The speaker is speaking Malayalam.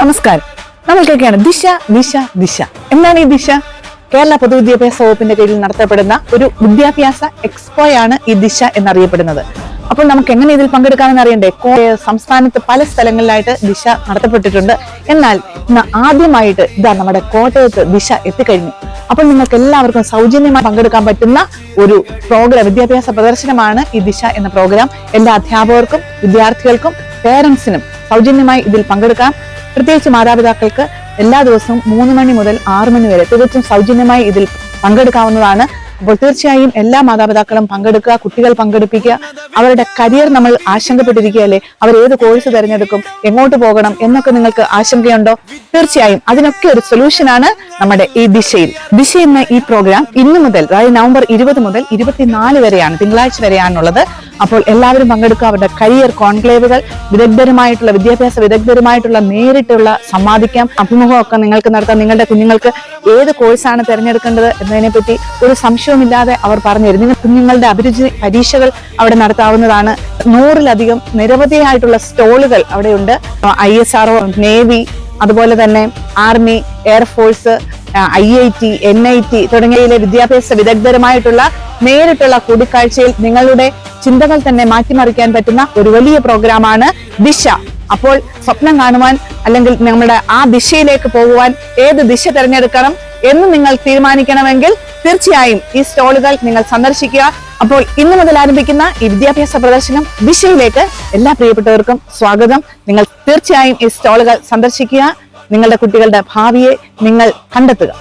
നമസ്കാരം. നമ്മൾ കേൾക്കുകയാണ് ദിശ ദിശ ദിശ. എന്താണ് ഈ ദിശ? കേരള പൊതുവിദ്യാഭ്യാസ വകുപ്പിന്റെ കീഴിൽ നടത്തപ്പെടുന്ന ഒരു വിദ്യാഭ്യാസ എക്സ്പോയാണ് ഈ ദിശ എന്നറിയപ്പെടുന്നത്. അപ്പോൾ നമുക്ക് എങ്ങനെ ഇതിൽ പങ്കെടുക്കാമെന്ന് അറിയണ്ടേ? സംസ്ഥാനത്ത് പല സ്ഥലങ്ങളിലായിട്ട് ദിശ നടത്തപ്പെട്ടിട്ടുണ്ട്. എന്നാൽ ഇന്ന് ആദ്യമായിട്ട് ഇതാ നമ്മുടെ കോട്ടയത്ത് ദിശ എത്തിക്കഴിഞ്ഞു. അപ്പോൾ നിങ്ങൾക്ക് എല്ലാവർക്കും സൗജന്യമായി പങ്കെടുക്കാൻ പറ്റുന്ന ഒരു പ്രോഗ്രാം വിദ്യാഭ്യാസ പ്രദർശനമാണ് ഈ ദിശ എന്ന പ്രോഗ്രാം. എല്ലാ അധ്യാപകർക്കും വിദ്യാർത്ഥികൾക്കും പേരൻസിനും സൗജന്യമായി ഇതിൽ പങ്കെടുക്കാം. പ്രത്യേകിച്ച് മാതാപിതാക്കൾക്ക് എല്ലാ ദിവസവും മൂന്ന് മണി മുതൽ ആറ് മണി വരെ തികച്ചും സൗജന്യമായി ഇതിൽ പങ്കെടുക്കാവുന്നതാണ്. അപ്പോൾ തീർച്ചയായും എല്ലാ മാതാപിതാക്കളും പങ്കെടുക്കുക കുട്ടികൾ പങ്കെടുപ്പിക്കുക അവരുടെ കരിയർ നമ്മൾ ആശങ്കപ്പെട്ടിരിക്കുകയല്ലേ? അവർ ഏത് കോഴ്സ് തിരഞ്ഞെടുക്കും എങ്ങോട്ട് പോകണം എന്നൊക്കെ നിങ്ങൾക്ക് ആശങ്കയുണ്ടോ? തീർച്ചയായും അതിനൊക്കെ ഒരു സൊല്യൂഷനാണ് നമ്മുടെ ഈ ദിശയിൽ. ദിശ എന്ന ഈ പ്രോഗ്രാം ഇന്നു മുതൽ അതായത് നവംബർ ഇരുപത് മുതൽ ഇരുപത്തിനാല് വരെയാണ് തിങ്കളാഴ്ച വരെയാണുള്ളത്. അപ്പോൾ എല്ലാവരും പങ്കെടുക്കുക. അവരുടെ കരിയർ കോൺക്ലേവുകൾ വിദഗ്ധരുമായിട്ടുള്ള വിദ്യാഭ്യാസ വിദഗ്ധരുമായിട്ടുള്ള നേരിട്ടുള്ള സംവാദിക്കാം. അഭിമുഖമൊക്കെ നിങ്ങൾക്ക് നടത്താം. നിങ്ങളുടെ കുഞ്ഞുങ്ങൾക്ക് ഏത് കോഴ്സാണ് തിരഞ്ഞെടുക്കേണ്ടത് എന്നതിനെപ്പറ്റി ഒരു സംശയവുമില്ലാതെ അവർ പറഞ്ഞു നിങ്ങൾ കുഞ്ഞുങ്ങളുടെ അഭിരുചി പരീക്ഷകൾ അവിടെ നടത്താവുന്നതാണ്. നൂറിലധികം നിരവധിയായിട്ടുള്ള സ്റ്റോളുകൾ അവിടെയുണ്ട്. ഐ എസ് ആർഒ നേവി അതുപോലെ തന്നെ army air force I I T N I T തുടങ്ങിയയിലെ വിദ്യാഭ്യാസ വിദഗ്ധരുമായിട്ടുള്ള നേരിട്ടുള്ള കൂടിക്കാഴ്ചയിൽ നിങ്ങളുടെ ചിന്തകൾ തന്നെ മാറ്റിമറിക്കാൻ പറ്റുന്ന ഒരു വലിയ പ്രോഗ്രാമാണ് ദിശ. അപ്പോൾ സ്വപ്നം കാണുവാൻ അല്ലെങ്കിൽ നമ്മുടെ ആ ദിശയിലേക്ക് പോകുവാൻ ഏത് ദിശ തിരഞ്ഞെടുക്കണം എന്ന് നിങ്ങൾ തീരുമാനിക്കണമെങ്കിൽ തീർച്ചയായും ഈ സ്റ്റോളുകൾ നിങ്ങൾ സന്ദർശിക്കുക. അപ്പോൾ ഇന്ന് മുതൽ ആരംഭിക്കുന്ന ഈ വിദ്യാഭ്യാസ പ്രദർശനം ദിശയിലേക്ക് എല്ലാ പ്രിയപ്പെട്ടവർക്കും സ്വാഗതം. നിങ്ങൾ തീർച്ചയായും ഈ സ്റ്റോളുകൾ സന്ദർശിക്കുക. നിങ്ങളുടെ കുട്ടികളുടെ ഭാവിയെ നിങ്ങൾ കണ്ടെത്തുക.